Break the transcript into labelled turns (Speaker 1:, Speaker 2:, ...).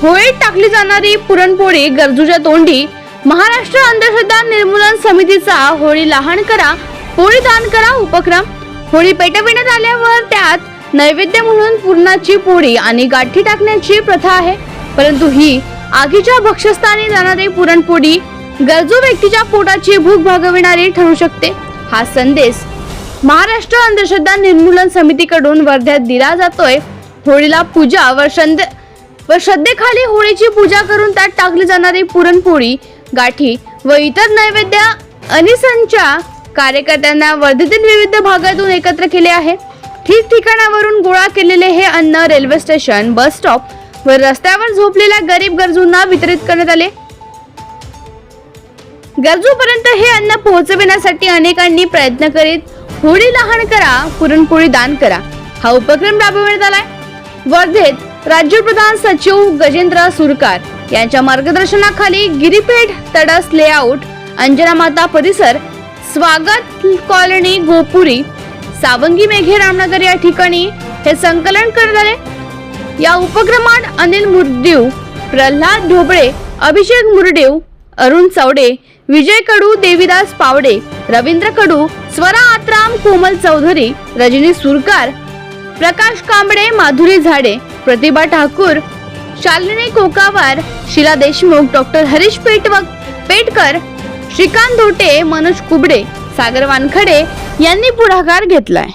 Speaker 1: होळीत टाकली जाणारी पुरणपोळी गरजूच्या तोंडी. महाराष्ट्र अंधश्रद्धा निर्मूलन समितीचा होळी लहान करा होळी दान करा उपक्रम. होळी पेटविण्यात आल्यावर त्यात नैवेद्य म्हणून पुरणाची पोळी आणि गाठी टाकण्याची प्रथा आहे. परंतु ही आगीच्या भक्षस्थानी जाणारी पुरणपोळी गरजू व्यक्तीच्या पोटाची भूक भागविणारी ठरू शकते. हा संदेश महाराष्ट्र अंधश्रद्धा निर्मूलन समितीकडून वर्ध्यात दिला जातोय. होळीला पूजा व संदे व श्रद्धेखाली होळीची पूजा करून त्यात टाकली जाणारी पुरणपोळी गाठी व इतर नैवेद्य अनिसनच्या कार्यकर्त्यांना वर्धेतील विविध भागातून एकत्र केले आहे. ठिकठिकाणावरून गोळा केलेले हे अन्न रेल्वे स्टेशन बस स्टॉप व रस्त्यावर झोपलेल्या गरीब गरजूंना वितरित करण्यात आले. गरजूपर्यंत हे अन्न पोहोचविण्यासाठी अनेकांनी प्रयत्न करीत होळी लहान करा पुरणपोळी दान करा. हा उपक्रम राबविण्यात आलाय. वर्धेत राज्यप्रधान सचिव गजेंद्र सुरकार यांच्या मार्गदर्शनाखाली गिरीपेठ तडस लेआउट अंजना माता परिसर स्वागत कॉलनी गोपुरी सावंगी मेघे रामनगर या ठिकाणी हे संकलन करण्यात आले. या उपक्रमात अनिल मुरदेव प्रल्हाद ढोबळे अभिषेक मुरडेव अरुण चौडे विजय कडू देवीदास पावडे रवींद्र कडू स्वरा आत्राम कोमल चौधरी रजनी सुरकार प्रकाश कांबळे माधुरी झाडे प्रतिभा ठाकूर शालिनी कोकावार शिला देशमुख डॉक्टर हरीश पेटवक पेटकर श्रीकांत धोटे मनोज कुबडे सागर वानखडे यांनी पुढाकार घेतलाय.